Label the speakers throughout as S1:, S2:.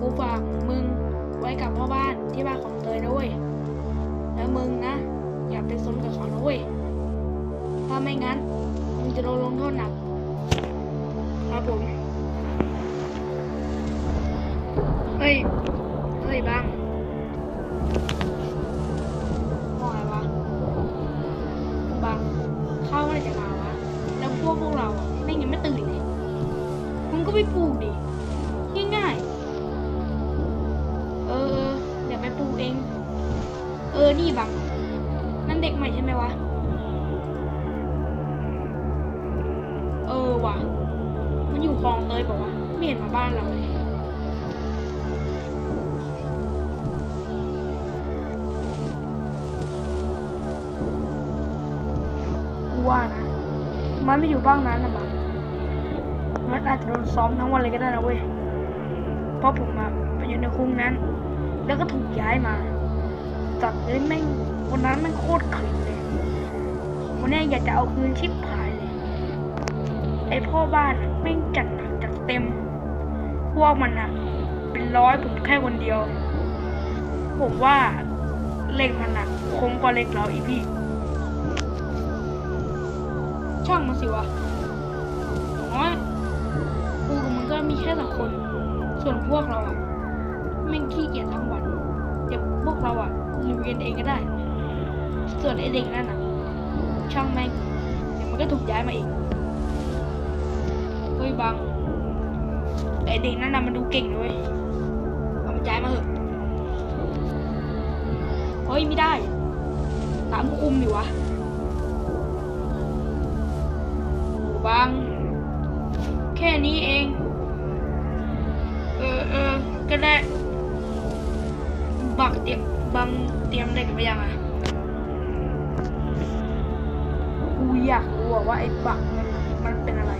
S1: กูฝากมึงไว้กับพ่อบ้านที่บ้านของเตยด้วยแล้วมึงนะ อย่าไปสนกับเขานะเว้ยถ้าไม่งั้นมึงจะโดนลงโทษหนักครับผมเฮ้ยเฮ้ยบ้างว่าไงวะบางเข้าวเมื่อไรจะมาวะแล้วพวกพวกเราแม่งยังไม่ตื่นเลยมึงก็ไปปลูกดิ คลองเตยบอกว่าไม่เห็นมาบ้านเราเลยว่านะ มันไม่อยู่บ้างนั้นนะมันมันอาจจะโดนซ้อมทั้งวันเลยก็ได้นะเว้ย เพราะผมอะไปอยู่ในคุกนั้น แล้วก็ถูกย้ายมา จัดเลยแม่งวันนั้นแม่งโคตรขึงเลยวันนี้อยากจะเอาคืนชิบหา ไอพ่อบ้านแม่งจัดหนักจัดเต็ม พวกมันอะเป็นร้อยผมแค่คนเดียว ผมว่าเล็กมันอะคมกว่าเล็กเราอีพี่ ช่างมันสิวะอย่างน้อยกูกับมึงก็มีแค่สองคน ส่วนพวกเราอะแม่งขี้เกียจทั้งวันเดี๋ยวพวกเราอะลุยกันเองก็ได้ ส่วนไอเด็กนั่นอะช่างแม่งเดี๋ยวมันก็ถูกย้ายมาองเฮ้ยบังไอเด็กนั่นน่ะมันดูเก่งเลยเว้ยเอามันย้ายมาเถอะเฮ้ยไม่ได้ตามคุมดิวะบางแค่นี้เอง เออเออก็ได้บักเตรียมบังเตรียมเหล็กไปยังอะกูอยากรู้ว่าไอ้บักมันมันเป็นอะไร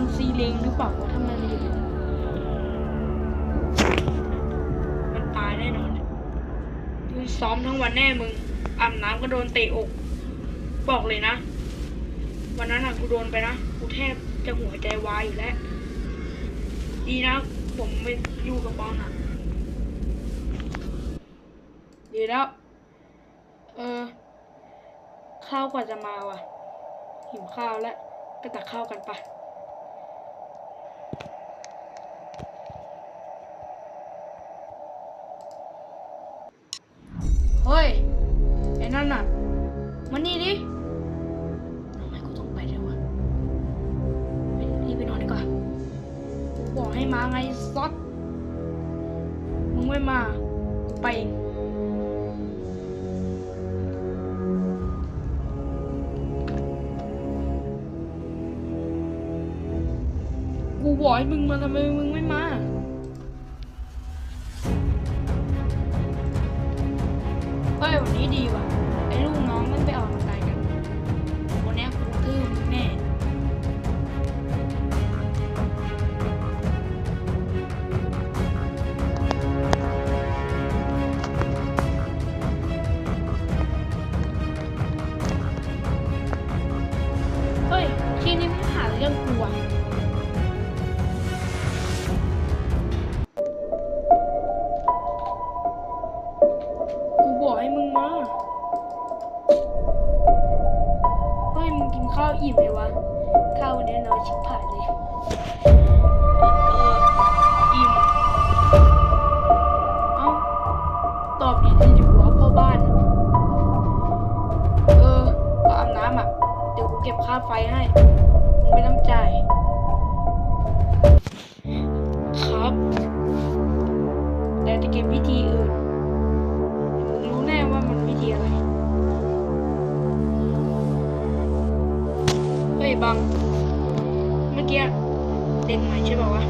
S1: มันซีเลงหรือเปล่าทำไมมันอยู่มันตายแน่นอนมึงซ้อมทั้งวันแน่มึงอาบน้ำก็โดนเตะอก บอกเลยนะ วันนั้นอะกูโดนไปนะ กูแทบจะหัวใจวายอยู่แล้ว ดีนะ ผมไปอยู่กับบอลอะดีแล้ว เออ ข้าวกว่าจะมาว่ะ หิวข้าวแล้ว ไปตักข้าวกันปะ เฮ้ย ไอ้นั่นน่ะมานี่ดิทำไมกูต้องไปด้วยวะรีบไปนอนดีกว่ากูบอกให้มาไงซอสมึงไม่มา กูไปกูบอกให้มึงมาทำไมมึงไม่ เรื่องกูอะกูบอกให้มึงมาเฮ้มึงกินข้าวอิ่มไหมวะ ข้าววันนี้น้อยชิบหายเลยเอออิ่มเอ้าตอบดีๆดีกว่าพ่อบ้านเออก็อาน้ำอะเดี๋ยวกูเก็บค่าไฟให้ ยบัง เมื่อกี้เด็กใหม่ใช่ป่าวะ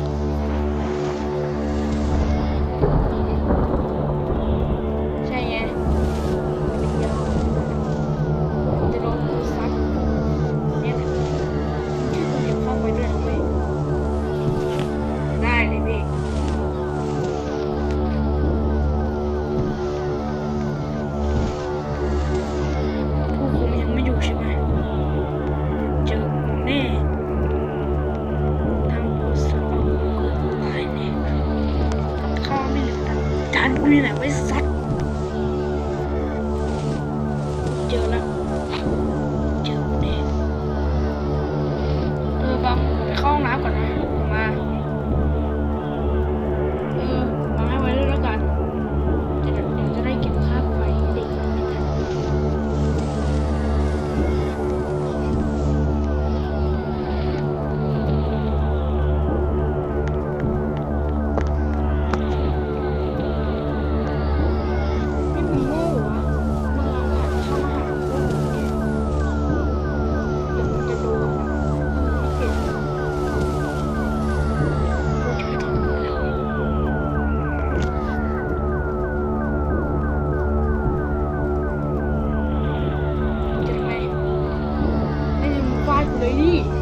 S1: 给力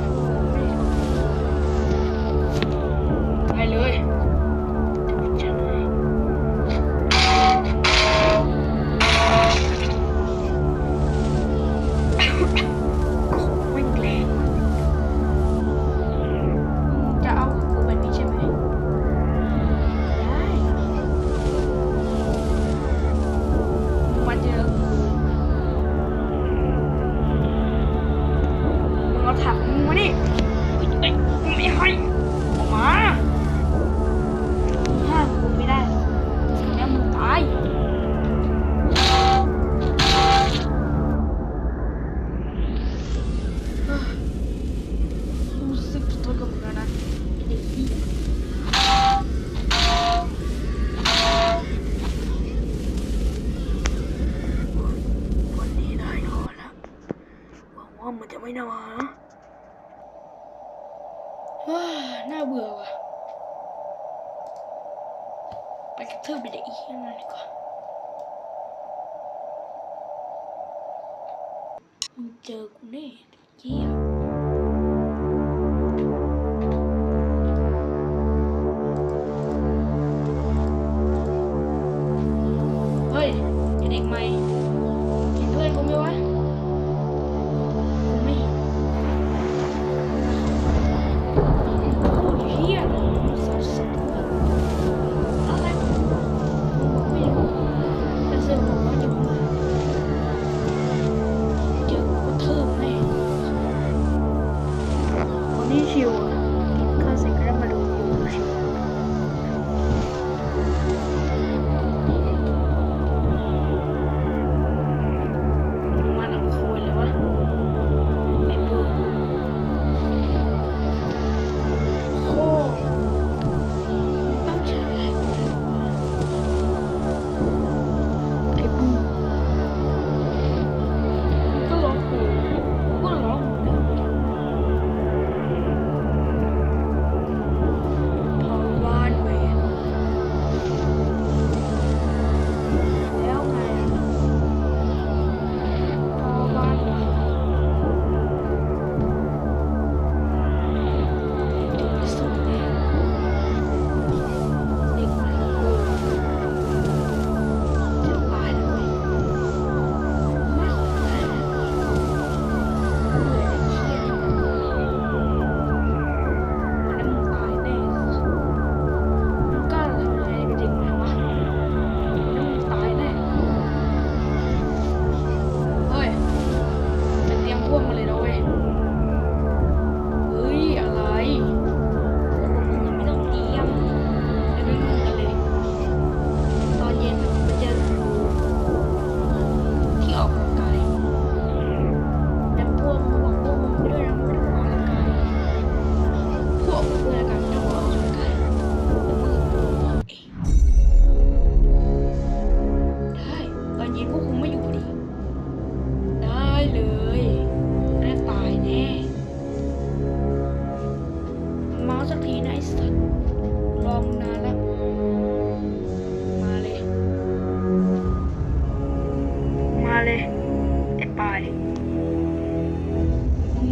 S1: น่าเบื่อว่ะไปกระทืบไปเด็กอีกนั่นดีกว่าเจอกูแน่เจี๊ย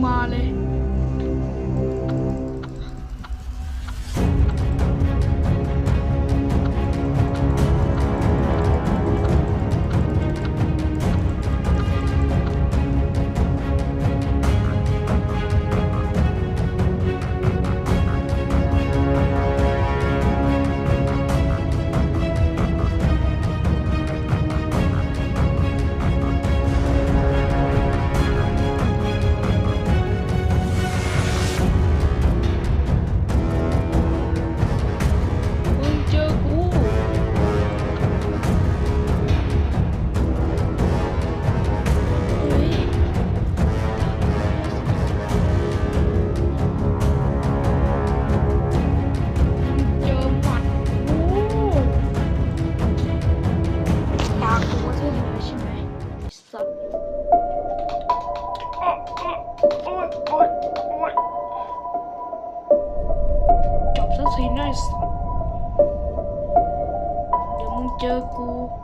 S1: on male. เ